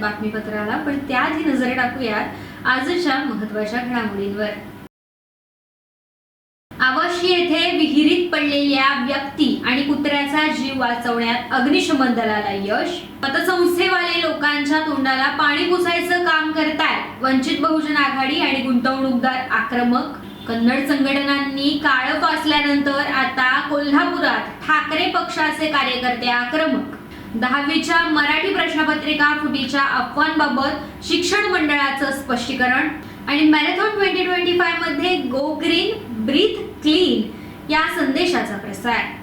बातमीपत्राला पण त्याआधी नजर टाकूयात आजच्या महत्त्वाच्या घडामोडींवर. आवाशी येथे विहिरीत पडलेल्या व्यक्ती आणि कुत्र्याचा जीव वाचवण्यात अग्निशमन दलाला यश. पतसंस्थेवाले लोकांच्या तोंडाला पाणी पुसायचं काम करतायत वंचित बहुजन आघाडी आणि गुंतवणूकदार आक्रमक. कन्नड संघटनांनी काळं फासल्यानंतर आता कोल्हापुरात ठाकरे पक्षाचे कार्यकर्ते आक्रमक. दहावीच्या मराठी प्रश्नपत्रिका फुटीच्या अफवांबाबत शिक्षण मंडळाचं स्पष्टीकरण आणि मॅरेथॉन ट्वेंटी ट्वेंटी फायमध्ये गो ग्रीन ब्रीथ क्लीन या संदेशाचा प्रसार.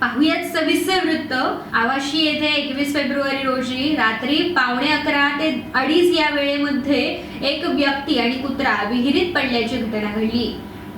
पाहुयात सविस्तर वृत्त. आवाशी येथे एकवीस फेब्रुवारी रोजी रात्री पावणे अकरा ते अडीच या वेळेमध्ये एक व्यक्ती आणि कुत्रा विहिरीत पडल्याची घटना घडली.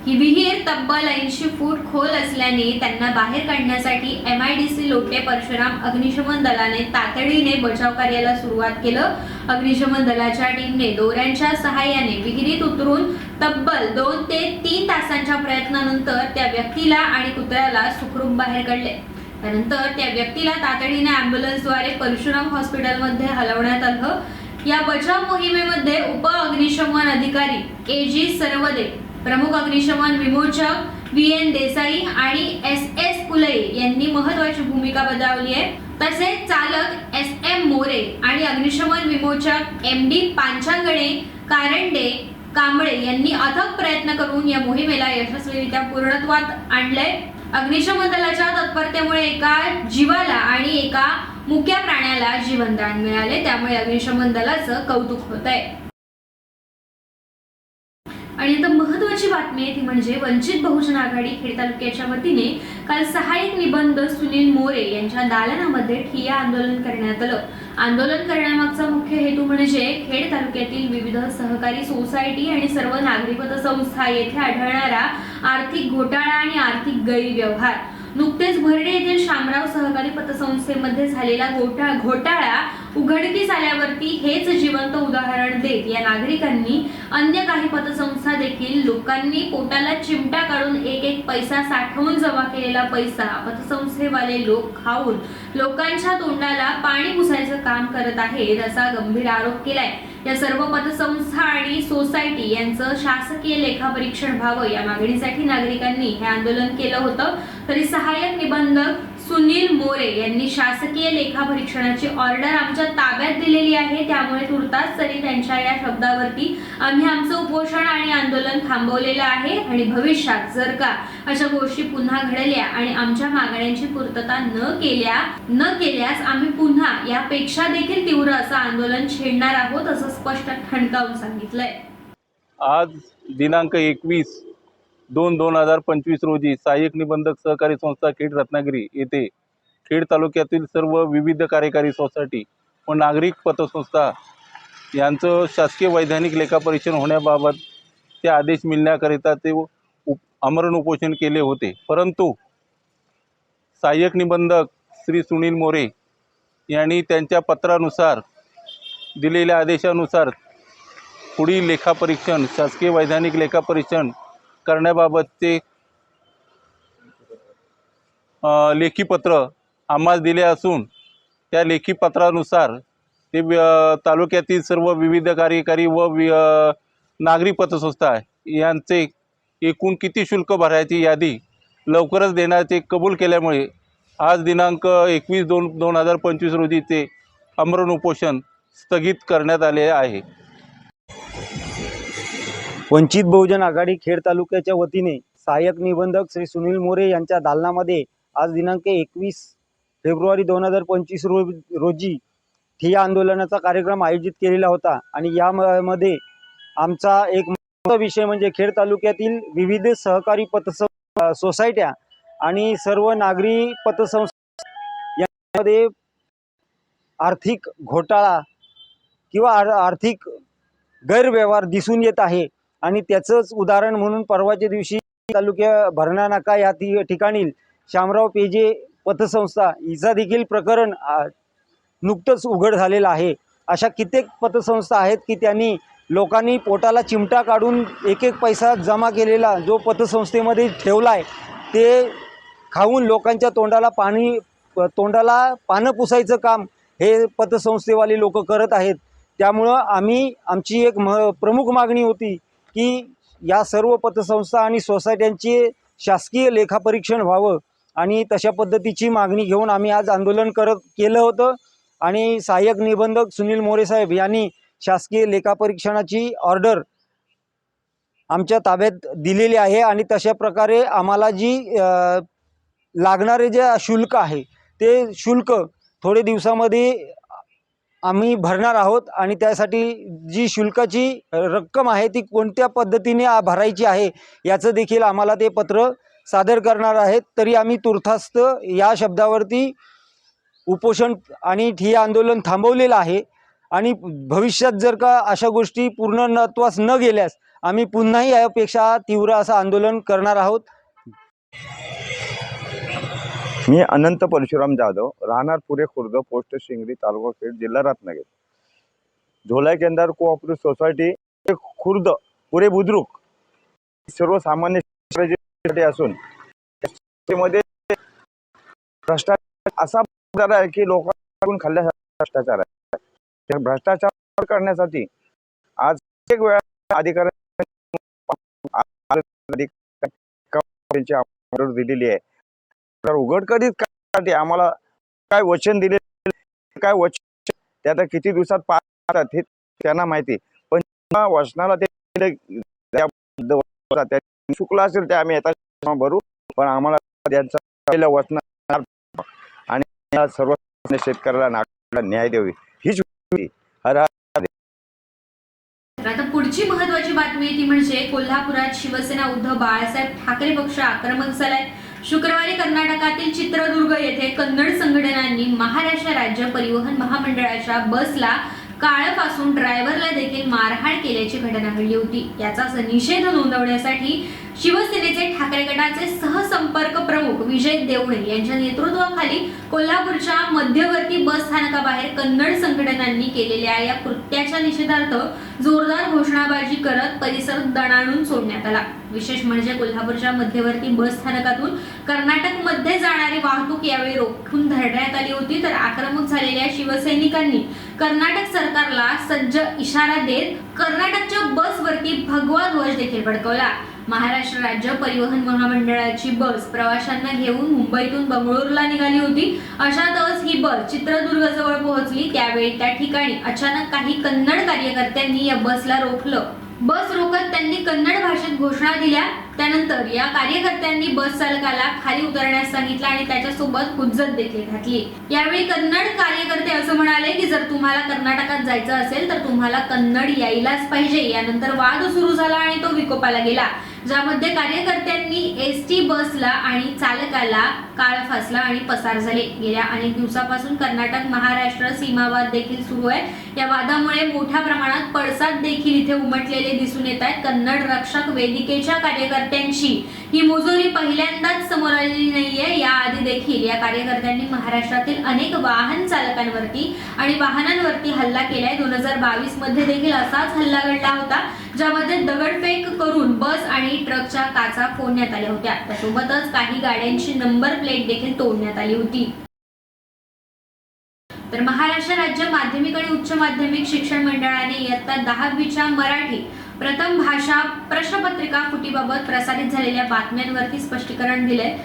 ही विहीर तब्बल ऐंशी फूट खोल असल्याने त्यांना बाहेर काढण्यासाठी M I D C Lote Parshuram अग्निशमन दलाने तातडीने बचाव कार्याला सुरुवात केलं. अग्निशमन दलाच्या टीमने दोऱ्यांच्या सहाय्याने विहिरीत उतरून तब्बल दोन ते तीन तासांच्या प्रयत्नानंतर त्या व्यक्तीला आणि कुत्र्याला सुखरूप बाहेर काढले. त्यानंतर त्या व्यक्तीला तातडीने अँब्युलन्सद्वारे परशुराम हॉस्पिटलमध्ये हलवण्यात आलं. या बचाव मोहिमेमध्ये उप अग्निशमन अधिकारी ए जी सर्वदे प्रमुख अग्निशमन विमोचक व्ही एन देसाई आणि एस एस पुलई यांनी महत्वाची भूमिका बजावली आहे. तसेच चालक एस एम मोरे आणि अग्निशमन विमोचक एम डी पांचांगणे कारंडे कांबळे यांनी अथक प्रयत्न करून या मोहिमेला यशस्वीरित्या पूर्णत्वात आणलंय. अग्निशमन दलाच्या तत्परतेमुळे एका जीवाला आणि एका मुख्या प्राण्याला जीवनदान मिळाले. त्यामुळे अग्निशमन दलाचं कौतुक होत आहे आणि आता महत्वाची बातमी आहे ती म्हणजे वंचित बहुजन आघाडी खेड तालुक्याच्या वतीने काल सहाय्यक निबंध सुनील मोरे यांच्या दालनामध्ये ठिया आंदोलन करण्यात आलं. आंदोलन करण्यामागचा मुख्य हेतू म्हणजे खेड तालुक्यातील विविध सहकारी सोसायटी आणि सर्व नागरी पतसंस्था येथे आढळणारा आर्थिक घोटाळा आणि आर्थिक गैरव्यवहार. नुकतेच भरडे येथील शामराव सहकारी पतसंस्थेमध्ये झालेला घोटा घोटाळा उघडकीस आल्यावरती हेच जिवंत उदाहरण देत या नागरिकांनी अन्य काही पतसंस्था देखील लोकांनी पोटाला चिमटा काढून एक एक पैसा साठवून जमा केलेला पैसा पतसंस्थेवाले लोक खाऊन लोकांच्या तोंडाला पाणी पुसायचं काम करत आहेत असा गंभीर आरोप केलाय. या सर्व पतसंस्था आणि सोसायटी यांचं शासकीय लेखापरीक्षण व्हावं या मागणीसाठी नागरिकांनी हे आंदोलन केलं होतं. तरी सहाय्यक निबंधक सुनील मोरे यांनी शासकीय लेखापरीक्षणाची ऑर्डर आमच्या ताब्यात दिलेली आहे. त्यामुळे तुर्तास तरी त्यांच्या या शब्दावरती आम्ही आमचं उपोषण आणि आंदोलन थांबवलेलं आहे आणि भविष्यात जर का अशा गोष्टी पुन्हा घडल्या आणि आमच्या मागण्यांची पूर्तता न केल्या न केल्यास आम्ही पुन्हा यापेक्षा देखील तीव्र असं आंदोलन छेडणार आहोत असं स्पष्ट ठणकावून सांगितलंय. आज दिनांक एकवीस दोन दोन हजार पंचवीस रोजी सहाय्यक निबंधक सहकारी संस्था खेड रत्नागिरी येथे खेड तालुक्यातील सर्व विविध कार्यकारी सोसायटी व नागरिक पतसंस्था यांचं शासकीय वैधानिक लेखापरीक्षण होण्याबाबत ते आदेश मिळण्याकरिता ते उप आमरण उपोषण केले होते. परंतु सहाय्यक निबंधक श्री सुनील मोरे यांनी त्यांच्या पत्रानुसार दिलेल्या आदेशानुसार पुढील लेखापरीक्षण शासकीय वैधानिक लेखापरीक्षण करण्याबाबत ते लेखीपत्र आम्हाला दिले असून त्या लेखीपत्रानुसार ते तालुक्यातील सर्व विविध कार्यकारी व वि नागरी पतसंस्था यांचे एकूण किती शुल्क भरायची यादी लवकरच देण्याचे कबूल केल्यामुळे आज दिनांक एकवीस दोन दोन हजार पंचवीस रोजी ते अमरण उपोषण स्थगित करण्यात आले आहे. वंचित बहुजन आघाडी खेड तालुक्याच्या वतीने सहाय्यक निबंधक श्री सुनील मोरे यांच्या दालनामध्ये आज दिनांक एकवीस फेब्रुवारी दोन हजार पंचवीस रो रोजी ठिया आंदोलनाचा कार्यक्रम आयोजित केलेला होता. आणि यामध्ये आमचा एक महत्त्वाचा विषय म्हणजे खेड तालुक्यातील विविध सहकारी पतसं सोसायट्या आणि सर्व नागरी पतसंस्था यामध्ये आर्थिक घोटाळा किंवा आर्थिक गैरव्यवहार दिसून येत आहे. आणि त्याचंच उदाहरण म्हणून परवाच्या दिवशी तालुक्या भरणा नाका या ती ठिकाणी शामराव पेजे पतसंस्था हिचा देखील प्रकरण नुकतंच उघड झालेलं आहे. अशा कित्येक पतसंस्था आहेत की त्यांनी लोकांनी पोटाला चिमटा काढून एक एक पैसा जमा केलेला जो पतसंस्थेमध्ये ठेवला आहे ते खाऊन लोकांच्या तोंडाला पाणी प- तोंडाला पानं पुसायचं काम हे पतसंस्थेवाले लोक करत आहेत. त्यामुळं आम्ही आमची एक म प्रमुख मागणी होती की या सर्व पतसंस्था आणि सोसायट्यांचे शासकीय लेखापरीक्षण व्हावं आणि तशा पद्धतीची मागणी घेऊन आम्ही आज आंदोलन करत केलं होतं. आणि सहाय्यक निबंधक सुनील मोरे साहेब यांनी शासकीय लेखापरीक्षणाची ऑर्डर आमच्या ताब्यात दिलेली आहे आणि तशा प्रकारे आम्हाला जी लागणारे जे शुल्क आहे ते शुल्क थोडे दिवसामध्ये आम्ही भरणार आहोत आणि त्यासाठी जी शुल्काची रक्कम आहे ती कोणत्या पद्धतीने आ- भरायची आहे याचं देखील आम्हाला ते पत्र सादर करणार आहेत. तरी आम्ही तुर्थास्त या शब्दावरती उपोषण आणि ठिय्या आंदोलन थांबवलेलं आहे. आणि भविष्यात जर का अशा गोष्टी पूर्ण नत्वास न गेल्यास आम्ही पुन्हाही यापेक्षा तीव्र असं आंदोलन करणार आहोत. मी अनंत परशुराम जाधव राहणार पुरे खुर्द पोस्ट शिंगरी तालुका खेड जिल्हा Ratnagiri. Zolai Kendar cooperative society Khurd Pure Budruk. सर्वसामान्य असून मध्ये भ्रष्टाचार असा प्रकार आहे की लोकांकडून खाल्ल्यासारखा भ्रष्टाचार आहे. भ्रष्टाचार करण्यासाठी आज एक वेळा अधिकाऱ्यांनी दिलेली आहे. तर उघडकडीत करण्यासाठी आम्हाला काय वचन दिले काय वचन? ते आता किती दिवसात पाहतात हे त्यांना माहिती पण वचनाला ते त्या चुकलं असेल ते आम्ही आता भरू पण आम्हाला त्यांचा पहिलं वचन आणि सर्व शेतकऱ्याला नागरिकांना न्याय द्यावी. हीच हर आता पुढची महत्वाची बातमी ती म्हणजे कोल्हापुरात शिवसेना उद्धव बाळासाहेब ठाकरे पक्ष आक्रमक झालाय. शुक्रवारी कर्नाटकातील चित्रदुर्ग येथे कन्नड संघटनांनी महाराष्ट्र राज्य परिवहन महामंडळाच्या बसला काळपासून ड्रायव्हरला देखील मारहाण केल्याची घटना घडली होती. याचा निषेध नोंदवण्यासाठी शिवसेनेचे ठाकरे गटाचे सहसंपर्क प्रमुख विजय देवणे यांच्या नेतृत्वाखाली कोल्हापूरच्या मध्यवर्ती बस स्थानकाबाहेर कन्नड संघटनांनी केलेल्या या कृत्याच्या निषेधार्थ जोरदार घोषणाबाजी करत परिसर दणाणून सोडण्यात आला. विशेष म्हणजे कोल्हापूरच्या मध्यवर्ती बस स्थानकातून कर्नाटकमध्ये जाणारी वाहतूक यावेळी रोखून धरण्यात आली होती तर आक्रमक झालेल्या शिवसैनिकांनी कर्नाटक सरकारला सज्ज इशारा देत कर्नाटकच्या बसवरती भगवा ध्वज देखील फडकवला महाराष्ट्र राज्य परिवहन महामंडळाची बस प्रवाशांना घेऊन मुंबईतून बंगळुरूला निघाली होती. अशातच ही बस चित्रदुर्ग जवळ पोहोचली. त्यावेळी त्या ठिकाणी अचानक काही कन्नड कार्यकर्त्यांनी या बसला रोखलं. बस रोखत त्यांनी कन्नड भाषेत घोषणा दिल्या. त्यानंतर या कार्यकर्त्यांनी बस चालकाला खाली उतरण्यास सांगितलं आणि त्याच्यासोबत हुज्जत देखील घातली. यावेळी कन्नड कार्यकर्ते असं म्हणाले की जर तुम्हाला कर्नाटकात जायचं असेल तर तुम्हाला कन्नड यायलाच पाहिजे. यानंतर वाद सुरू झाला आणि तो विकोपाला गेला. ज्यामध्ये कार्यकर्त्यांनी एस टी बसला आणि चालकाला काळ फासला आणि पसार झाले. गेल्या अनेक दिवसापासून कर्नाटक महाराष्ट्र सीमावाद देखील सुरू आहे. या वादामुळे मोठ्या प्रमाणात पडसाद देखील इथे उमटलेले दिसून येत आहेत. कन्नड रक्षक वेदिकेच्या कार्यकर्त्यांची ही मुजोरी पहिल्यांदाच समोर आलेली नाहीये. याआधी देखील या कार्यकर्त्यांनी महाराष्ट्रातील अनेक वाहन चालकांवरती आणि वाहनांवरती हल्ला केलाय. दोन हजार बावीसमध्ये देखील असाच हल्ला घडला होता. ज्यामध्ये दगडफेक करून बस आणि ट्रकच्या काचा फोडण्यात आल्या होत्या. त्यासोबतच काही गाड्यांची नंबर प्लेट देखील तोडण्यात आली होती. तर महाराष्ट्र राज्य माध्यमिक आणि उच्च माध्यमिक शिक्षण मंडळाने इयत्ता दहावीच्या मराठी प्रथम भाषा प्रश्नपत्रिका फुटीबाबत प्रसारित झालेल्या बातम्यांवरती स्पष्टीकरण दिलंय.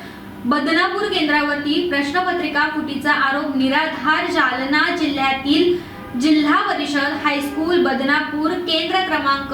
बदनापूर केंद्रावरती प्रश्नपत्रिका फुटीचा आरोप निराधार जालना जिल्ह्यातील जिल्हा परिषद हायस्कूल बदनापूर केंद्र क्रमांक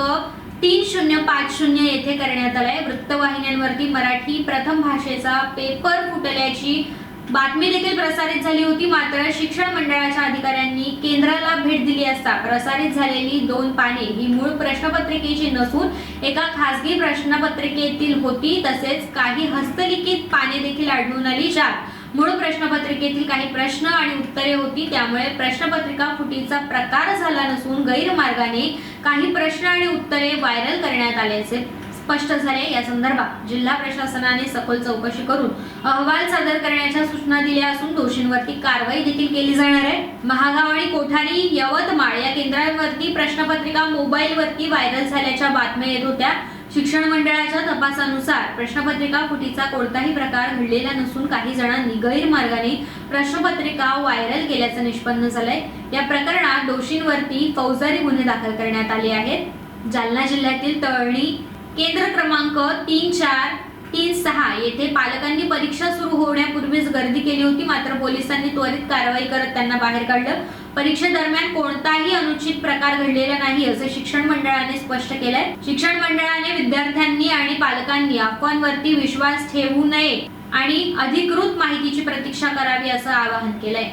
तीन शून्य पाच शून्य येथे करण्यात आलाय. वृत्तवाहिन्यांवरती मराठी प्रथम भाषेचा पेपर फुटल्याची बातमी देखील प्रसारित झाली होती. मात्र शिक्षण मंडळाच्या अधिकाऱ्यांनी केंद्राला भेट दिली असता प्रसारित झालेली दोन पाने ही मूळ प्रश्नपत्रिकेची नसून एका खासगी प्रश्नपत्रिकेतील होती. तसेच काही हस्तलिखित पाने देखील आढळून आली ज्यात मूळ प्रश्नपत्रिकेतील काही प्रश्न आणि उत्तरे होती त्यामुळे प्रश्नपत्रिका फुटीचा प्रकार झाला नसून गैरमार्गाने काही प्रश्न आणि उत्तरे व्हायरल करण्यात आल्याचे स्पष्ट झाले. या संदर्भात जिल्हा प्रशासनाने सखोल चौकशी करून अहवाल सादर करण्याच्या सूचना दिल्या असून दोषींवरती कारवाई देखील केली जाणार आहे. महागाव आणि कोठारी यवतमाळ या केंद्रांवरती प्रश्नपत्रिका मोबाईलवरती व्हायरल झाल्याच्या बातम्या येत होत्या. शिक्षण मंडळाच्या तपासानुसार प्रश्नपत्रिका फुटीचा कोणताही प्रकार घडलेला नसून काही जणांनी गैरमार्गाने प्रश्नपत्रिका व्हायरल केल्याचं निष्पन्न झालंय. या प्रकरणात दोषींवरती फौजदारी गुन्हे दाखल करण्यात आले आहेत. जालना जिल्ह्यातील तळणी केंद्र क्रमांक तीन चार तीन सहा. येथे पालकांनी परीक्षा सुरू होण्यापूर्वीच गर्दी केली होती. मात्र पोलिसांनी त्वरित कारवाई करत त्यांना बाहेर काढलं. परीक्षेदरम्यान कोणताही अनुचित प्रकार घडलेला नाही असं शिक्षण मंडळाने स्पष्ट केलंय. शिक्षण मंडळाने विद्यार्थ्यांनी आणि पालकांनी अफवांवरती विश्वास ठेवू नये आणि अधिकृत माहितीची प्रतीक्षा करावी असं आवाहन केलंय.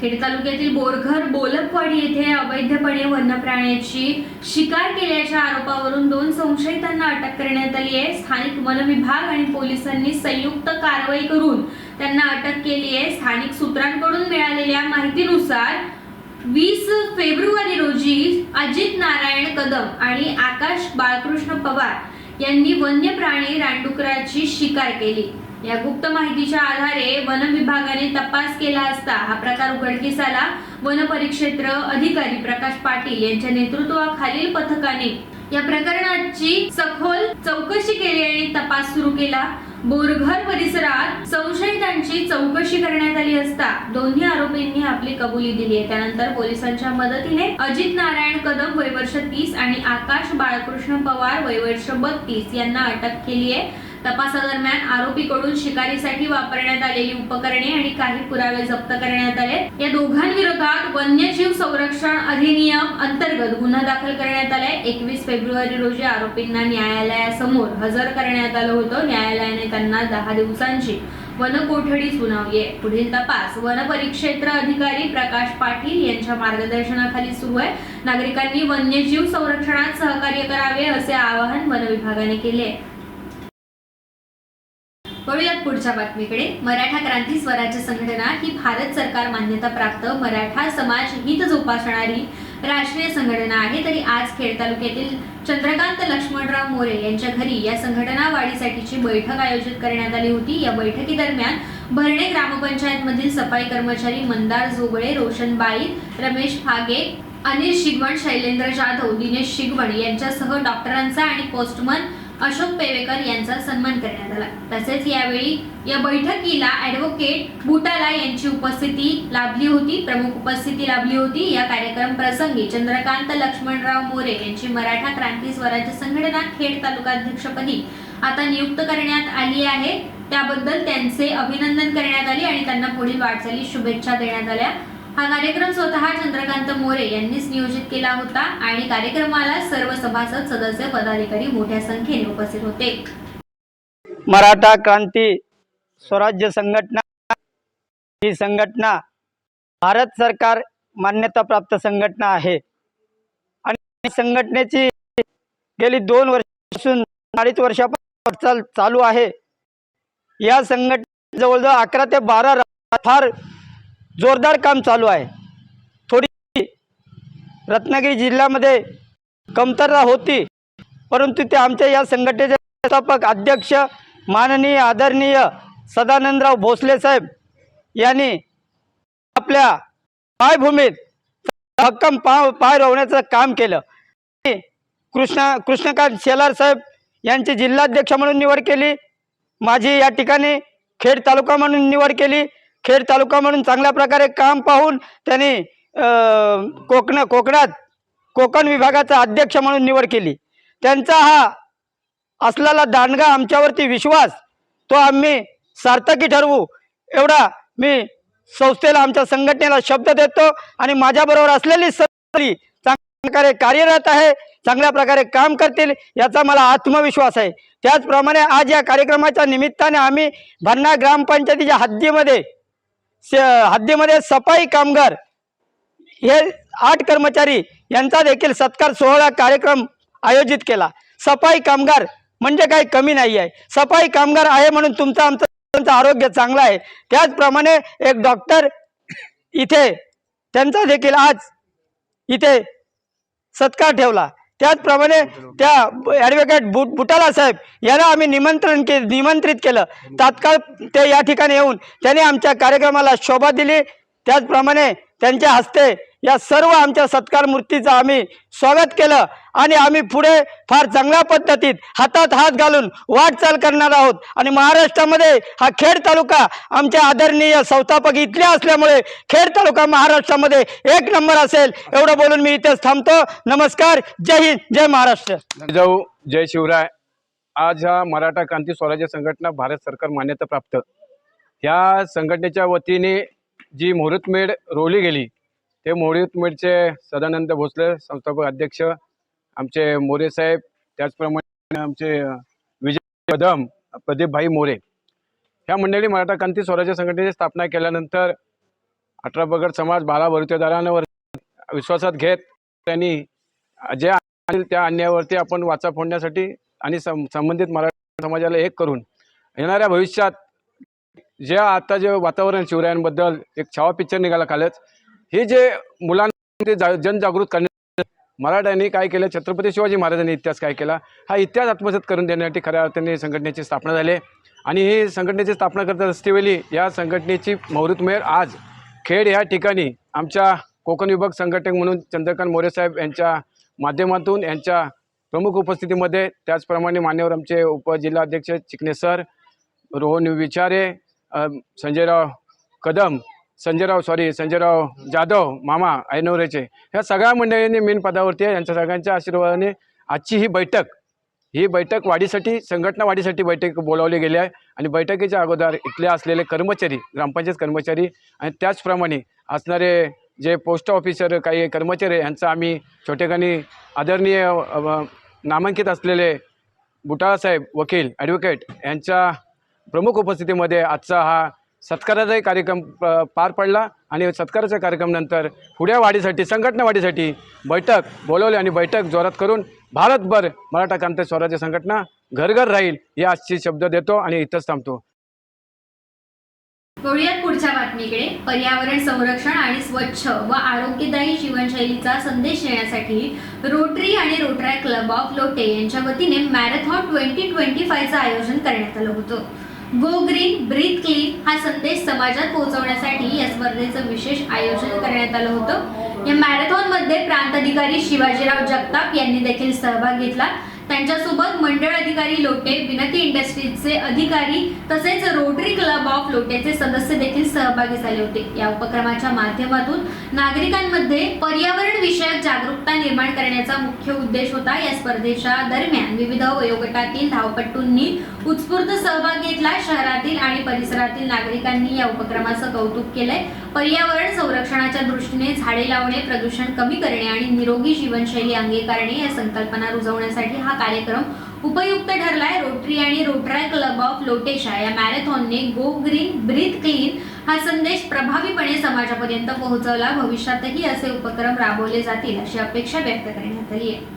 खेड तालुक्यातील बोरघर बोलकवाडी येथे अवैधपणे वन्यप्राण्याची शिकार केल्याच्या आरोपावरून दोन संशयितांना अटक करण्यात आली आहे. स्थानिक वन विभाग आणि पोलिसांनी संयुक्त कारवाई करून त्यांना अटक केली आहे. स्थानिक सूत्रांकडून मिळालेल्या माहितीनुसार वीस फेब्रुवारी रोजी अजित नारायण कदम आणि आकाश बाळकृष्ण पवार यांनी वन्य प्राणी रानडुकराची शिकार केली. या गुप्त माहितीच्या आधारे वन विभागाने तपास केला असता हा प्रकार उघडकीस आला. वन परिक्षेत्र अधिकारी प्रकाश पाटील यांच्या नेतृत्वाखालील पथकाने या प्रकरणाची सखोल चौकशी केली आणि तपास सुरू केला. बोरघर परिसरात संशयितांची चौकशी करण्यात आली असता दोन्ही आरोपींनी आपली कबुली दिली आहे. त्यानंतर पोलिसांच्या मदतीने अजित नारायण कदम वयवर्ष तीस आणि आकाश बाळकृष्ण पवार वयवर्ष बत्तीस यांना अटक केली आहे. तपासादरम्यान आरोपीकडून शिकारीसाठी वापरण्यात आलेली उपकरणे आणि काही पुरावे जप्त करण्यात आले. या दोघांविरोधात वन्यजीव संरक्षण अधिनियम अंतर्गत गुन्हा दाखल करण्यात आलाय. एकवीस फेब्रुवारी रोजी आरोपींना न्यायालयासमोर हजर करण्यात आलं होतं. न्यायालयाने त्यांना दहा दिवसांची वन कोठडी सुनावली आहे. पुढील तपास वन परिक्षेत्र अधिकारी प्रकाश पाटील यांच्या मार्गदर्शनाखाली सुरू आहे. नागरिकांनी वन्यजीव संरक्षणात सहकार्य करावे असे आवाहन वन विभागाने केले आहे. पुढच्या बातमीकडे. मराठा क्रांती स्वराज्य संघटना ही भारत सरकार मान्यता प्राप्त मराठा समाज हित जोपासणारी राष्ट्रीय संघटना आहे. तरी आज खेड तालुक्यातील चंद्रकांत लक्ष्मणराव मोरे यांच्या घरी या संघटना वाढीसाठीची बैठक आयोजित करण्यात आली होती. या बैठकीदरम्यान भरणे ग्रामपंचायत मधील सफाई कर्मचारी मंदार जोगळे रोशन बाई रमेश फागे अनिल शिगवण शैलेंद्र जाधव दिनेश शिगवण यांच्यासह डॉक्टरांचा आणि पोस्टमन अशोक पेवेकर यांचा सन्मान करण्यात आला. तसेच यावेळी या बैठकीला ऍडव्होकेट बुटाला यांची उपस्थिती लाभली होती. प्रमुख उपस्थिती लाभली होती. या कार्यक्रम प्रसंगी चंद्रकांत लक्ष्मणराव मोरे यांची मराठा क्रांती स्वराज्य संघटना खेड तालुकाध्यक्षपदी आता नियुक्त करण्यात आली आहे. त्याबद्दल त्यांचे अभिनंदन करण्यात आले आणि त्यांना पुढील वाटचाली शुभेच्छा देण्यात आल्या. हा कार्यक्रम स्वतः चंद्रकांत मोरे यांनीच नियोजित केला होता आणि कार्यक्रमाला सर्व सभासद सदस्य पदाधिकारी मोठ्या संख्येने उपस्थित होते. मराठा क्रांती स्वराज्य संघटना ही संघटना भारत सरकार मान्यताप्राप्त संघटना आहे. आणि संघटनेची गेली दोन वर्षापासून अडीच वर्षापासून चालू आहे. या संघटने जवळजवळ अकरा ते बारा फार जोरदार काम चालू आहे. थोडी रत्नागिरी जिल्ह्यामध्ये कमतरता होती परंतु ते आमच्या या संघटनेचे संस्थापक अध्यक्ष माननीय आदरणीय सदानंदराव भोसले साहेब यांनी आपल्या पायभूमीत भक्कम पा पाय रोवण्याचं काम केलं. कृष्णा कृष्णकांत शेलार साहेब यांची जिल्हाध्यक्ष म्हणून निवड केली माझी या ठिकाणी खेड तालुका म्हणून निवड केली खेड तालुका म्हणून चांगल्या प्रकारे काम पाहून त्यांनी कोकण कोकणात कोकण विभागाचा अध्यक्ष म्हणून निवड केली. त्यांचा हा असलेला दांडगा आमच्यावरती विश्वास तो आम्ही सार्थकी ठरवू एवढा मी संस्थेला आमच्या संघटनेला शब्द देतो आणि माझ्याबरोबर असलेली सगळी चांगल्या प्रकारे कार्यरत आहे चांगल्या प्रकारे काम करतील याचा मला आत्मविश्वास आहे. त्याचप्रमाणे आज या कार्यक्रमाच्या निमित्ताने आम्ही भन्ना ग्रामपंचायतीच्या हद्दीमध्ये हद्दीमध्ये सफाई कामगार हे आठ कर्मचारी यांचा देखील सत्कार सोहळा कार्यक्रम आयोजित केला. सफाई कामगार म्हणजे काही कमी नाही आहे सफाई कामगार आहे म्हणून तुमचं आमचं आरोग्य चांगलं आहे. त्याचप्रमाणे एक डॉक्टर इथे त्यांचा देखील आज इथे सत्कार ठेवला. त्याचप्रमाणे त्या ॲडव्होकेट बुट बुटाला साहेब यांना आम्ही निमंत्रण के निमंत्रित केलं. तात्काळ ते या ठिकाणी येऊन त्यांनी आमच्या कार्यक्रमाला शोभा दिली. त्याचप्रमाणे त्यांच्या हस्ते या सर्व आमच्या सत्कार मूर्तीचं आम्ही स्वागत केलं आणि आम्ही पुढे फार चांगल्या पद्धतीत हातात हात घालून वाटचाल करणार आहोत. आणि महाराष्ट्रामध्ये हा खेड तालुका आमच्या आदरणीय संस्थापक इथले असल्यामुळे खेड तालुका महाराष्ट्रामध्ये एक नंबर असेल. एवढं बोलून मी इथेच थांबतो. नमस्कार. जय हिंद. जय महाराष्ट्र. जाऊ हो. जय शिवराय. आज हा मराठा क्रांती स्वराज्य संघटना भारत सरकार मान्यता प्राप्त. या संघटनेच्या वतीने जी मुहूर्तमेढ रोवली गेली ते मुहूर्तमेढचे सदानंद भोसले संस्थापक अध्यक्ष आमचे मोरे साहेब त्याचप्रमाणे आमचे विजय कदम प्रदीपभाई मोरे. ह्या मंडळी मराठा क्रांती स्वराज्य संघटनेची स्थापना केल्यानंतर अठरा पगड समाज बारा भरतीदारांवर विश्वासात घेत त्यांनी जे आणि त्या अन्यायावरती आपण वाचा फोडण्यासाठी आणि सं संबंधित मराठी समाजाला एक करून येणाऱ्या भविष्यात जे आता जे वातावरण शिवरायांबद्दल एक छावा पिक्चर निघाला कालच हे जे मुलांमध्ये जा जनजागृत करण्या मराठ्यांनी काय केलं? छत्रपती शिवाजी महाराजांनी इतिहास काय केला? हा इतिहास आत्मसात करून देण्यासाठी खऱ्या अर्थाने संघटनेची स्थापना झाली आणि ही संघटनेची स्थापना करत असतेवेळी या संघटनेची मुहूर्तमेर आज खेड ह्या ठिकाणी आमच्या कोकण विभाग संघटक म्हणून चंद्रकांत मोरे साहेब यांच्या माध्यमातून यांच्या प्रमुख उपस्थितीमध्ये त्याचप्रमाणे मान्यवर आमचे उपजिल्हाध्यक्ष चिकणे सर रोहन विचारे संजयराव कदम संजयराव सॉरी संजयराव जाधव मामा ऐनवरेचे ह्या सगळ्या मंडळींनी मेन पदावरती आहे. यांच्या सगळ्यांच्या आशीर्वादाने आजची ही बैठक ही बैठक वाढीसाठी संघटना वाढीसाठी बैठक बोलावली गेली आहे. आणि बैठकीच्या अगोदर इथले असलेले कर्मचारी ग्रामपंचायत कर्मचारी आणि त्याचप्रमाणे असणारे जे पोस्ट ऑफिसर काही कर्मचारी यांचा आम्ही छोटेखानी आदरणीय नामांकित असलेले बुटाळासाहेब वकील ॲडव्होकेट यांच्या प्रमुख उपस्थितीमध्ये आजचा हा सत्काराचाही कार्यक्रम पार पडला आणि सत्काराच्या कार्यक्रमानंतर पुढ्या वाढीसाठी संघटना वाढीसाठी बैठक बोलवली आणि बैठक जोरात करून भारतभर मराठा क्रांती स्वराज्य संघटना घरघर राहील या आजची शब्द देतो आणि इथंच थांबतो. वळूयात पुढच्या बातमीकडे. पर्यावरण संरक्षण आणि स्वच्छ व आरोग्यदायी जीवनशैलीचा संदेश देण्यासाठी रोटरी आणि रोटरी क्लब ऑफ लोटे यांच्या वतीने मॅरेथॉन ट्वेंटी ट्वेंटी फायचं आयोजन करण्यात आलं होतं. गो ग्रीन ब्रीथ क्लीन हा संदेश समाजात पोहोचवण्यासाठी या स्पर्धेचं विशेष आयोजन करण्यात आलं होतं. या मॅरेथॉनमध्ये प्रांत अधिकारी शिवाजीराव जगताप यांनी देखील सहभाग घेतला. त्यांच्यासोबत मंडळ अधिकारी लोटे विनती इंडस्ट्रीजचे अधिकारी तसेच रोटरी क्लब ऑफ लोटेचे सदस्य देखील सहभागी झाले होते. या उपक्रमाच्या माध्यमातून नागरिकांमध्ये पर्यावरण विषयक जागरूकता निर्माण करण्याचा मुख्य उद्देश होता. या स्पर्धेच्या दरम्यान विविध वयोगटातील धावपटूंनी उत्स्फूर्त सहभाग घेतला. शहरातील आणि परिसरातील नागरिकांनी या उपक्रमाचं कौतुक केलंय. पर्यावरण संरक्षणाच्या दृष्टीने झाडे लावणे प्रदूषण कमी करणे आणि निरोगी जीवनशैली अंगीकारणे या संकल्पना रुजवण्यासाठी हा कार्यक्रम उपयुक्त ठरलाय. रोटरी आणि रोटराय क्लब ऑफ लोटेशा या मॅरेथॉनने गो ग्रीन ब्रीथ क्लीन हा संदेश प्रभावीपणे समाजापर्यंत पोहोचवला. भविष्यातही असे उपक्रम राबवले जातील अशी अपेक्षा व्यक्त करण्यात आली आहे.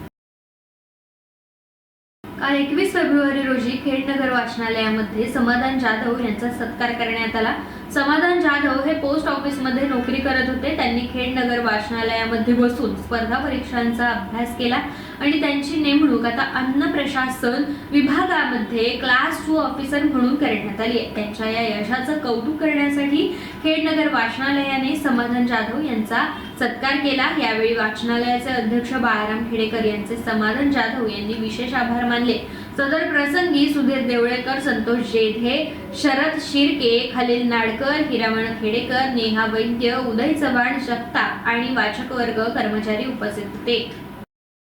काल एकवीस फेब्रुवारी रोजी खेडनगर वाचनालयामध्ये समाधान जाधव यांचा सत्कार करण्यात आला. समाधान जाधव हे पोस्ट ऑफिसमध्ये नोकरी करत होते. त्यांनी खेडनगर वाचनालयामध्ये बसून स्पर्धा परीक्षांचा अभ्यास केला. आणि त्यांची नेमणूक आता अन्न प्रशासन विभागामध्ये क्लास टू ऑफिसर म्हणून करण्यात आली आहे. त्यांच्या या यशाचं कौतुक करण्यासाठी खेडनगर वाचनालयाने समाधान जाधव यांचा सत्कार केला. यावेळी वाचनालयाचे अध्यक्ष बाळाराम खेडेकर यांचे समाधान जाधव यांनी विशेष आभार मानले. सदर प्रसंगी सुधीर देवळेकर संतोष जेधे शरद शिर्के खलील नाडकर हिरामण खेडेकर नेहा वैद्य उदय चव्हाण जगताप आणि वाचक वर्ग कर्मचारी उपस्थित होते.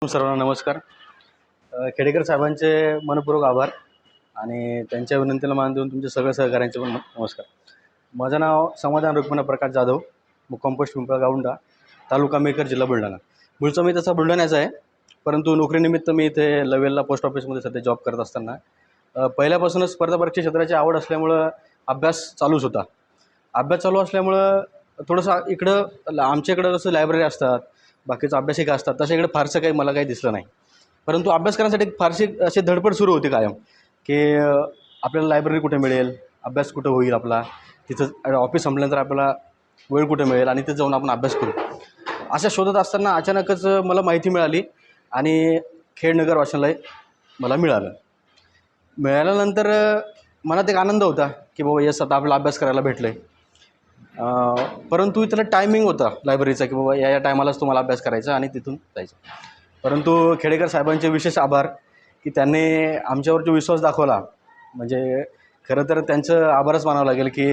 सर्वांना नमस्कार. खेडेकर साहेबांचे मनपूर्वक आभार आणि त्यांच्या विनंतीला मान देऊन तुमच्या सगळ्या सहकाऱ्यांचे पण नमस्कार. माझं नाव समाधान रुक्मिणा प्रकाश जाधव मुक्काम पोस्ट पिंपळा गावंडा तालुका मेकर जिल्हा बुलढाणा. मूळचा मी तसा बुलढाण्याचा आहे परंतु नोकरीनिमित्त मी इथे लवेलला पोस्ट ऑफिसमध्ये सध्या जॉब करत असताना पहिल्यापासूनच स्पर्धा परीक्षा क्षेत्राची आवड असल्यामुळं अभ्यास चालूच होता. अभ्यास चालू असल्यामुळं थोडंसं इकडं ल- आमच्या इकडं जसं लायब्ररी असतात बाकीचं अभ्यासिका असतात. तशा इकडे फारसं काही मला काही दिसलं नाही. परंतु अभ्यास करण्यासाठी फारशी अशी धडपड सुरू होती कायम की आपल्याला लायब्ररी कुठे मिळेल? अभ्यास कुठं होईल आपला? तिथं ऑफिस संपल्यानंतर आपल्याला वेळ कुठे मिळेल? आणि तिथं जाऊन आपण अभ्यास करू. अशा शोधत असताना अचानकच मला माहिती मिळाली आणि खेडनगर वाचनालय मला मिळालं. मिळाल्यानंतर मनात एक आनंद होता की बाबा यस आता आपला अभ्यास करायला भेटलं आहे परंतु त्याला टायमिंग होता लायब्ररीचा की बाबा या या टायमालाच तुम्हाला अभ्यास करायचा आणि तिथून जायचं. परंतु खेडेकर साहेबांचे विशेष आभार की त्यांनी आमच्यावर जो विश्वास दाखवला म्हणजे खरं तर त्यांचं आभारच मानावं लागेल की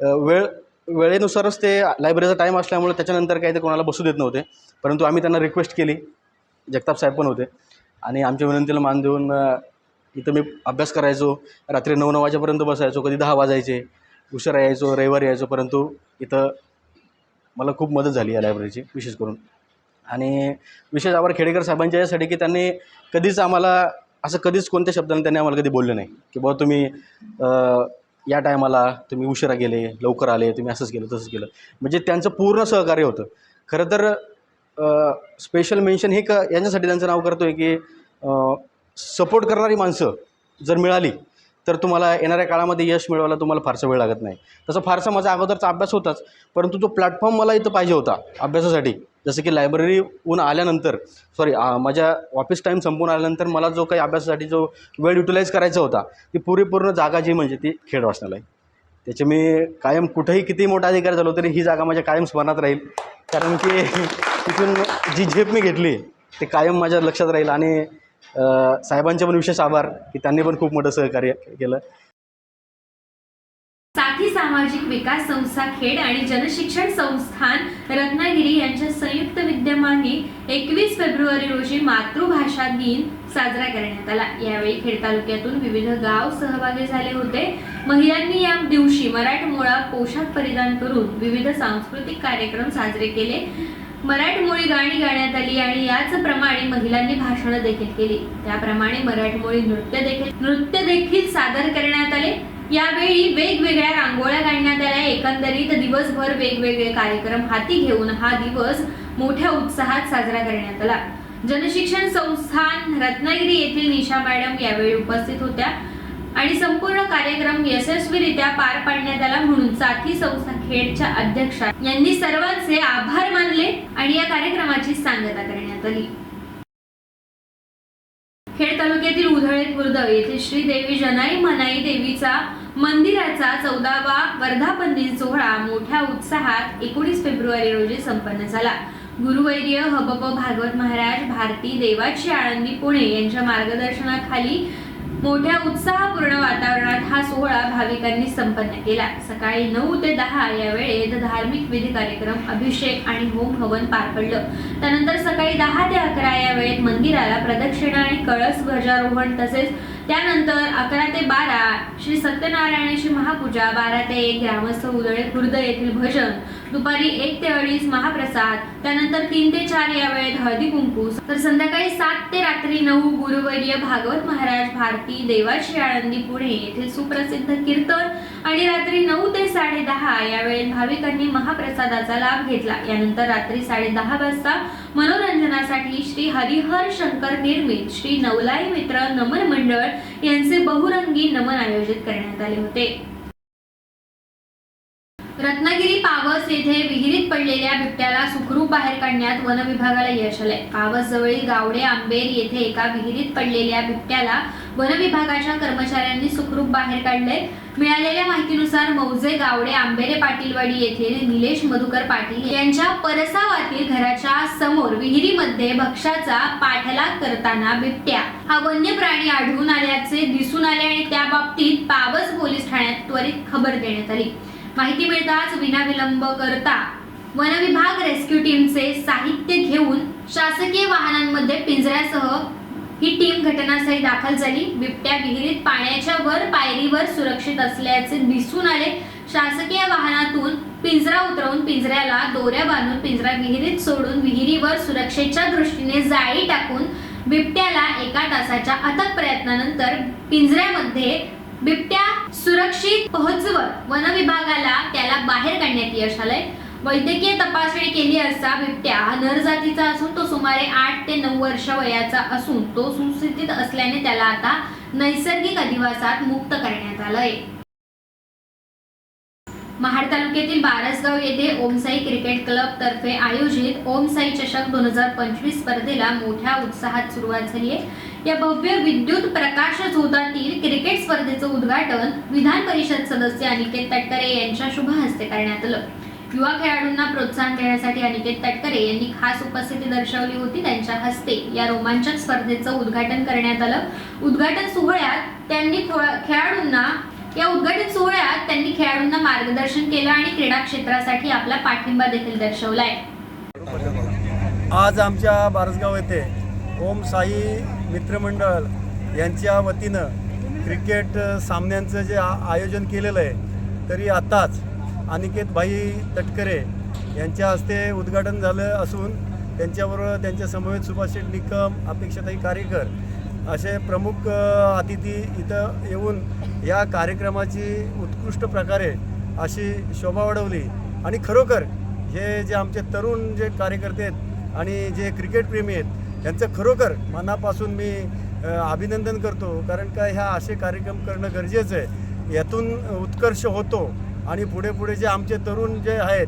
वेळ वेळेनुसारच ते लायब्ररीचा टाईम असल्यामुळे त्याच्यानंतर काही ते कोणाला बसू देत नव्हते. परंतु आम्ही त्यांना रिक्वेस्ट केली. जगताप साहेब पण होते. आणि आमच्या विनंतीला मान देऊन इथं मी अभ्यास करायचो. रात्री नऊ नऊ वाजेपर्यंत बसायचो. कधी दहा वाजायचे. उशिरा यायचो रविवारी यायचो परंतु इथं मला खूप मदत झाली या लायब्ररीची विशेष करून. आणि विशेष आभार खेडेकर साहेबांच्या यासाठी की त्यांनी कधीच आम्हाला असं कधीच कोणत्या शब्दाने त्यांनी आम्हाला कधी बोलले नाही. की बाबा तुम्ही या टायमाला तुम्ही उशिरा गेले लवकर आले तुम्ही असंच केलं तसंच केलं. म्हणजे त्यांचं पूर्ण सहकार्य होतं. खरं तर स्पेशल मेन्शन हे क यांच्यासाठी त्यांचं नाव करतो आहे की सपोर्ट करणारी माणसं जर मिळाली तर तुम्हाला येणाऱ्या काळामध्ये यश मिळवायला तुम्हाला फारसा वेळ लागत नाही. तसं फारसा माझा अगोदरचा अभ्यास होताच परंतु तो प्लॅटफॉर्म मला इथं पाहिजे होता अभ्यासासाठी. जसं की लायब्ररीहून आल्यानंतर सॉरी माझ्या ऑफिस टाईम संपून आल्यानंतर मला जो काही अभ्यासासाठी जो वेळ युटिलाईज करायचा होता ती पुरेपूर्ण जागा जी म्हणजे ती खेळ वाचनालय. त्याचे मी कायम कुठेही किती मोठा अधिकारी झालो तरी ही जागा माझ्या कायम स्मरणात राहील. कारण की तिथून जी झेप मी घेतली ते कायम माझ्या लक्षात राहील आणि साहेबांचे पण विशेष आभार की त्यांनी पण खूप मोठं सहकार्य केलं. साथी सामाजिक विकास संस्था खेड आणि जनशिक्षण संस्थान रत्नागिरी यांच्या संयुक्त विद्यमाने एकवीस फेब्रुवारी रोजी मातृभाषा दिन साजरा करण्यात आला. यावेळी खेड तालुक्यातून विविध गाव सहभागी झाले होते. महिलांनी या दिवशी मराठमोळा पोशाख परिधान करून विविध सांस्कृतिक कार्यक्रम साजरे केले. मराठमोळी गाणी गाण्यात आली आणि याच प्रमाणे महिलांनी भाषणं देखील केली. त्याप्रमाणे मराठमोळी नृत्य देखील नृत्य देखील सादर करण्यात आले. यावेळी वेगवेगळ्या रांगोळ्या काढण्यात आल्या. एकंदरीत दिवसभर वेगवेगळे कार्यक्रम हाती घेऊन हा दिवस मोठ्या उत्साहात साजरा करण्यात आला. जनशिक्षण संस्थान रत्नागिरी येथील निशा मॅडम यावेळी उपस्थित होत्या. आणि संपूर्ण कार्यक्रम यशस्वीरित्या पार पाडण्यात आला म्हणून साथी संस्था खेडच्या अध्यक्षा यांनी सर्वांचे आभार मानले आणि या कार्यक्रमाची सांगता करण्यात आली. खेड तालुक्यातील उधळे खुर्द येथे श्री देवी जनाई मनाई देवीचा मंदिराचा चौदावा वर्धापन दिन सोहळा मोठ्या उत्साहात एकोणीस फेब्रुवारी रोजी संपन्न झाला. गुरुवैर्य हबप भागवत महाराज भारती देवाची आळंदी पुणे यांच्या मार्गदर्शनाखाली मोठ्या उत्साहपूर्ण वातावरणात हा सोहळा भाविकांनी संपन्न केला. सकाळी नऊ ते दहा या वेळेत धार्मिक विधी कार्यक्रम अभिषेक आणि होम हवन पार पडलं. त्यानंतर सकाळी दहा ते अकरा या वेळेत मंदिराला प्रदक्षिणा आणि कळस ध्वजारोहण तसेच त्यानंतर अकरा ते बारा श्री सत्यनारायणाची महापूजा बारा ते एक ग्रामस्थ उदळे खुर्द येथील भजन दुपारी एक ते अडीच महाप्रसाद त्यानंतर तीन ते चार या वेळेत हळदी कुंकू. तर संध्याकाळी सात ते रात्री नऊ गुरुवर्य भागवत महाराज भारती देवाची आळंदी पुणे येथील सुप्रसिद्ध कीर्तन आणि रात्री नऊ ते साडे दहा या भाविकांनी महाप्रसादाचा लाभ घेतला. यानंतर रात्री साडे दहा वाजता मनोरंजनासाठी श्री हरिहर शंकर निर्मित श्री नवलाई मित्र नमन मंडळ यांचे बहुरंगी नमन आयोजित करण्यात आले होते. रत्नागिरी पावस येथे विहिरीत पडलेल्या बिबट्याला सुखरूप बाहेर काढण्यात वन विभागाला यश आले पावस जवळील गावडे आंबेर येथे एका विहिरीत पडलेल्या बिबट्याला वन विभागाच्या कर्मचाऱ्यांनी सुखरूप बाहेर काढले मिळालेल्या माहितीनुसार मौजे गावडे आंबेरे पाटीलवाडी येथील निलेश मधुकर पाटील यांच्या परसावातील घराच्या समोर विहिरीमध्ये भक्ष्याचा पाठलाग करताना बिबट्या. हा वन्य प्राणी आढळून आल्याचे दिसून आले आणि त्या बाबतीत पावस पोलीस ठाण्यात त्वरित खबर देण्यात आली. माहिती मिळताच विनाविलंब करता वन विभाग रेस्क्यू टीमचे साहित्य घेऊन शासकीय वाहनांमध्ये पिंजऱ्यासह ही टीम घटनास्थळी दाखल झाली. बिबट्या विहिरीत पाण्याच्या वर पायरीवर सुरक्षित असल्याचे दिसून आले. शासकीय वाहनातून पिंजरा उतरवून पिंजऱ्याला दोऱ्या बांधून पिंजरा विहिरीत सोडून विहिरीवर सुरक्षेच्या दृष्टीने जाळी टाकून बिबट्याला एका तासाच्या अथक प्रयत्नानंतर पिंजऱ्यामध्ये बिबट्या सुरक्षित पोहोचवत वन विभागाला त्याला बाहेर काढण्यात यश आलंय. वैद्यकीय तपासणी केली असता बिबट्या हा नर जातीचा असून तो सुमारे आठ ते नऊ वर्ष वयाचा असून तो सुस्थितीत असल्याने त्याला आता नैसर्गिक अधिवासात मुक्त करण्यात आलंय. महाड तालुक्यातील बारसगाव येथे ओमसाई क्रिकेट क्लब तर्फे आयोजित ओमसाई चषक दोन हजार पंचवीस स्पर्धेला मोठ्या उत्साहात सुरुवात झाली आहे. या भव्य विद्युत प्रकाश झोतातील क्रिकेट स्पर्धेचं उद्घाटन विधान परिषद सदस्य अनिकेत तटकरे यांच्या शुभ हस्ते करण्यात आलं. युवा खेळाडूंना प्रोत्साहन देण्यासाठी अनिकेत तटकरे यांनी खास उपस्थिती दर्शवली होती त्यांच्या हस्ते. या रोमांचक स्पर्धेचं उद्घाटन करण्यात आलं. उद्घाटन सोहळ्यात त्यांनी खेळाडूंना या उद्घाटन सोहळ्यात त्यांनी खेळाडूंना मार्गदर्शन केलं आणि क्रीडा क्षेत्रासाठी आपला पाठिंबा देखील दर्शवलाय. आज आमच्या बारसगाव येथे ओम साई मित्रमंडळ यांच्या वतीनं क्रिकेट सामन्यांचं जे आ- आयोजन केलेलं आहे तरी आत्ताच अनिकेत भाई तटकरे यांच्या हस्ते उद्घाटन झालं असून त्यांच्याबरोबर त्यांच्या समवेत सुभाष शेठ निकम अपेक्षाताई कारेकर असे प्रमुख अतिथी इथं येऊन या कार्यक्रमाची उत्कृष्ट प्रकारे अशी शोभा वाढवली. आणि खरोखर हे जे आमचे तरुण जे कार्यकर्ते आहेत आणि जे क्रिकेटप्रेमी आहेत यांचं खरोखर मनापासून मी अभिनंदन करतो. कारण का ह्या असे कार्यक्रम करणं गरजेचं आहे. यातून उत्कर्ष होतो. आणि पुढे पुढे जे आमचे तरुण जे आहेत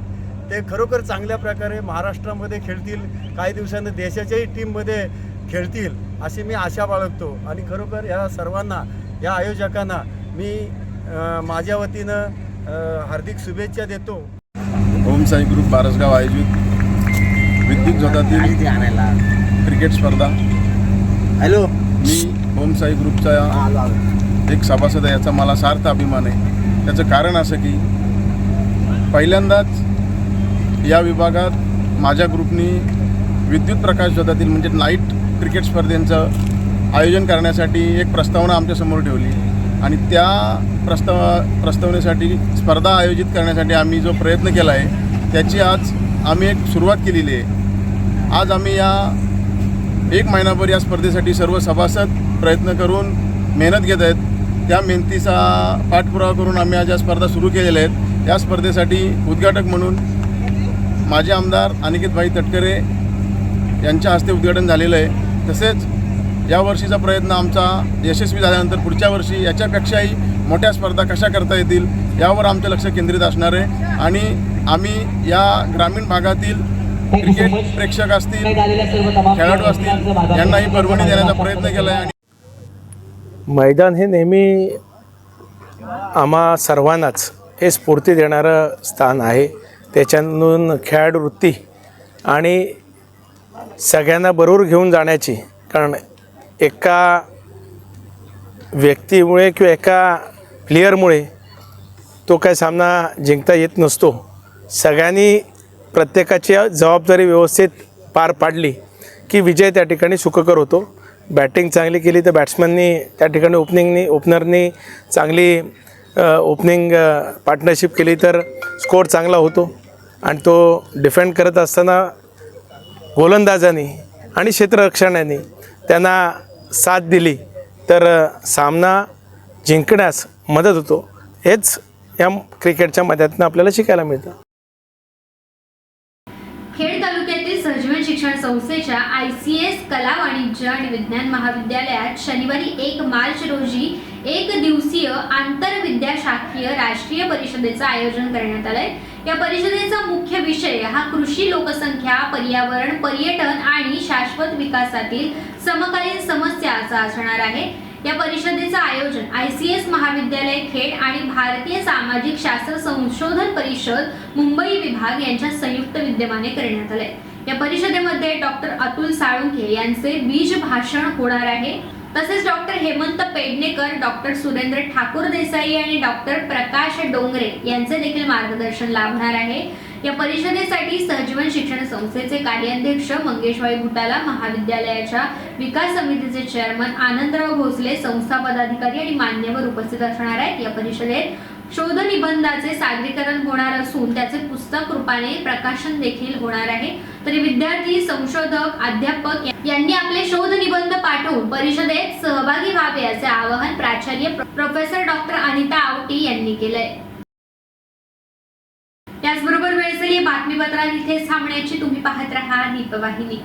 ते खरोखर चांगल्या प्रकारे महाराष्ट्रामध्ये खेळतील. काही दिवसांनी देशाच्याही टीममध्ये खेळतील अशी मी आशा बाळगतो. आणि खरोखर ह्या सर्वांना या आयोजकांना मी माझ्या वतीनं हार्दिक शुभेच्छा देतो. ओम साई ग्रुप बारसगाव आयोजित विद्युत जगातील क्रिकेट स्पर्धा. हॅलो. मी ओम साई ग्रुपचा एक सभासद आहे याचा मला सार्थ अभिमान आहे. त्याचं कारण असं की पहिल्यांदाच या विभागात माझ्या ग्रुपनी विद्युत प्रकाश झोतातील म्हणजे नाईट क्रिकेट स्पर्धेंचं आयोजन करण्यासाठी एक प्रस्तावना आमच्यासमोर ठेवली. आणि त्या प्रस्ताव प्रस्तावनेसाठी स्पर्धा आयोजित करण्यासाठी आम्ही जो प्रयत्न केला आहे त्याची आज आम्ही एक सुरुवात केलेली आहे. आज आम्ही या एक महिनाभर या स्पर्धेसाठी सर्व सभासद प्रयत्न करून मेहनत घेत आहेत. त्या मेहनतीचा पाठपुरावा करून आम्ही आज या स्पर्धा सुरू केलेल्या आहेत. या स्पर्धेसाठी उद्घाटक म्हणून माजी आमदार अनिकेतभाई तटकरे यांच्या हस्ते उद्घाटन झालेलं आहे. तसेच या वर्षीचा प्रयत्न आमचा यशस्वी झाल्यानंतर पुढच्या वर्षी याच्यापेक्षाही मोठ्या स्पर्धा कशा करता येतील यावर आमचं लक्ष केंद्रित असणार आहे. आणि आम्ही या ग्रामीण भागातील क्रिकेट प्रेक्षक असतील खेळाडू असतील यांनाही परवानगी देण्याचा प्रयत्न केला आहे आणि मैदान हे नेहमी आम्हा सर्वांनाच हे स्फूर्ती देणारं स्थान आहे. त्याच्यातून खेळाडू वृत्ती आणि सगळ्यांना बरोबर घेऊन जाण्याची. कारण एका व्यक्तीमुळे किंवा एका प्लेयरमुळे तो काय सामना जिंकता येत नसतो. सगळ्यांनी प्रत्येकाची जबाबदारी व्यवस्थित पार पाडली की विजय त्या ठिकाणी सुखकर होतो. बॅटिंग चांगली केली तर बॅट्समननी त्या ठिकाणी ओपनिंगनी ओपनरनी चांगली ओपनिंग पार्टनरशिप केली तर स्कोअर चांगला होतो. आणि तो डिफेंड करत असताना गोलंदाजांनी आणि क्षेत्ररक्षणाने त्यांना साथ दिली तर सामना जिंकण्यास मदत होतो. हेच या क्रिकेटच्या मध्यातून आपल्याला शिकायला मिळतं खेड तालुक्यातील सहजीवन शिक्षण संस्थेच्या आय सी एस कला वाणिज्य आणि विज्ञान महाविद्यालयात शनिवारी एक मार्च रोजी एक दिवसीय आंतरविद्याशाखीय राष्ट्रीय परिषदेचं आयोजन करण्यात आलंय. या परिषदेचा मुख्य विषय हा कृषी लोकसंख्या पर्यावरण पर्यटन आणि शाश्वत विकासातील समकालीन समस्याचा असणार आहे. या परिषदेचं आयोजन आय सी एस महाविद्यालय खेड आणि भारतीय सामाजिक शास्त्र संशोधन परिषद मुंबई विभाग यांच्या संयुक्त विद्यमाने करण्यात आलंय. या परिषदेमध्ये डॉक्टर अतुल साळुंखे यांचे बीज भाषण होणार आहे. तसेच डॉक्टर हेमंत पेडणेकर डॉक्टर सुरेंद्र ठाकूर देसाई आणि डॉक्टर प्रकाश डोंगरे यांचे देखील मार्गदर्शन लाभणार आहे. या परिषदेसाठी सहजीवन शिक्षण संस्थेचे कार्याध्यक्ष मंगेशभाई गुटाला महाविद्यालयाच्या विकास समितीचे चेअरमन आनंदराव भोसले संस्था पदाधिकारी आणि मान्यवर उपस्थित असणार आहेत. या परिषदेत शोध निबंधाचे सादरीकरण होणार असून त्याचे पुस्तक रूपाने प्रकाशन देखील होणार आहे. तरी विद्यार्थी संशोधक अध्यापक यांनी आपले शोध निबंध पाठवून परिषदेत सहभागी व्हावे असे आवाहन प्राचार्य प्रोफेसर डॉक्टर अनिता आवटी यांनी केलंय. याचबरोबर वेळ झाली बातमीपत्रात इथे थांबण्याची तुम्ही पाहत राहा दीपवाहिनी